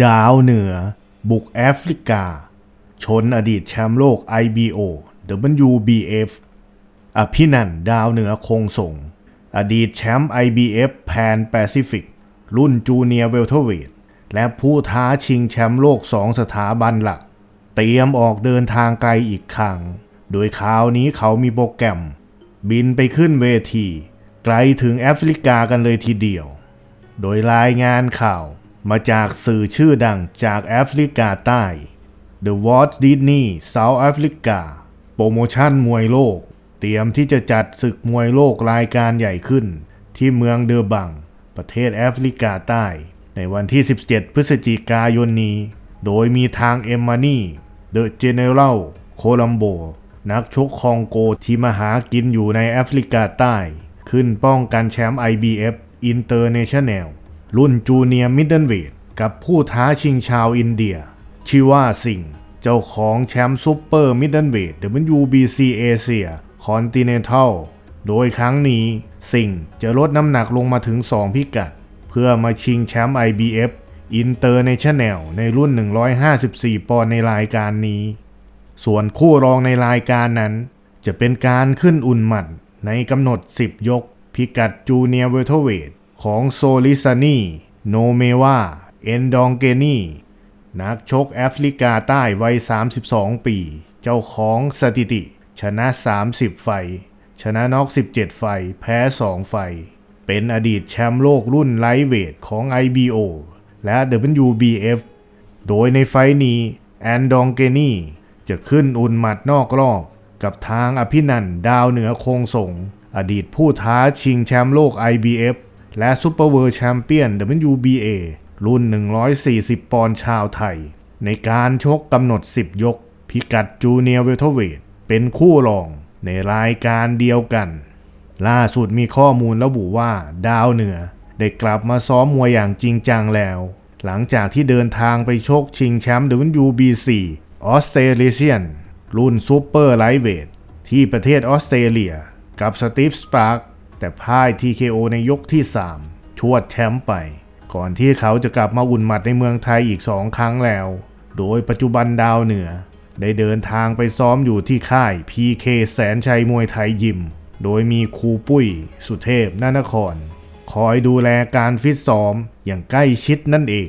ดาวเหนือ บุกแอฟริกา ชนอดีตแชมป์โลก IBO WBF อภินันดาวเหนือคงส่ง อดีตแชมป์ IBF แพนแปซิฟิก รุ่นจูเนียร์เวลเทอร์เวทและผู้ท้าชิงแชมป์โลกสองสถาบันหลัก เตรียมออกเดินทางไกลอีกครั้ง โดยคราวนี้เขามีโปรแกรม บินไปขึ้นเวที ไกลถึงแอฟริกากันเลยทีเดียว โดยรายงานข่าว มาจากสื่อชื่อดังจากแอฟริกาใต้ The Walt Disney South Africa โปรโมชั่นมวยโลก เตรียมที่จะจัดศึกมวยโลกรายการใหญ่ขึ้น ที่เมืองเดอบัง ประเทศแอฟริกาใต้ ในวันที่ 17 พฤศจิกายนนี้ โดยมีทางเอมมานี่เดอะเจเนอเรลโคลัมโบ นักชกคองโกที่มาหากินอยู่ในแอฟริกาใต้ ขึ้นป้องกันแชมป์ IBF International รุ่นจูเนียร์มิดเดิลเวทกับผู้ท้าชิงชาวอินเดียชื่อว่าสิงห์เจ้าของแชมป์ซูเปอร์มิดเดิลเวท WBC เอเชียคอนติเนนทัลโดยครั้งนี้สิงห์จะลดน้ำหนักลงมาถึง 2 พิกัด เพื่อมาชิงแชมป์ IBF International ในรุ่น 154 ปอนด์ในรายการนี้ ส่วนคู่รองในรายการนั้น จะเป็นการขึ้นอุ่นหมัดในกำหนด 10 ยก พิกัดจูเนียร์เวเทเวท ของโซลิซานีโนเมวาเอนดองเกนีนักชกแอฟริกาใต้วัย 32 ปี เจ้าของสถิติ ชนะ 30 ไฟ ชนะน็อก 17 ไฟ แพ้ 2 ไฟ เป็นอดีตแชมป์โลกรุ่นไลท์เวทของ IBO และ WBF โดยในไฟท์นี้ แอนดองเกนีจะขึ้นอุ่นหมัดนอกรอบ กับทางอภินันดาวเหนือคงส่งอดีตผู้ท้าชิงแชมป์โลก IBF และซูเปอร์เวิร์แชมเปี้ยน WBA รุ่น 140 ปอนด์ชาวไทย ในการชกกำหนด 10 ยก พิกัดจูเนียร์เวลเทเวทเป็นคู่รองในรายการเดียวกัน ล่าสุดมีข้อมูลระบุว่าดาวเหนือ ได้กลับมาซ้อมมวยอย่างจริงจังแล้ว หลังจากที่เดินทางไปชกชิงแชมป์ WBC ออสเตรเลียนรุ่นซูเปอร์ไลท์เวทที่ประเทศออสเตรเลีย กับสตีฟสปาร์ก แต่พ่าย TKO ในยกที่ 3 ชวดแชมป์ไป ก่อนที่เขาจะกลับมาอุ่นหมัดในเมืองไทยอีก2ครั้งแล้ว โดยปัจจุบันดาวเหนือ ได้เดินทางไปซ้อมอยู่ที่ค่าย PK แสนชัยมวยไทยยิม โดยมีครูปุ้ย สุเทพนานคร คอยดูแลการฟิตซ้อมอย่างใกล้ชิดนั่นเอง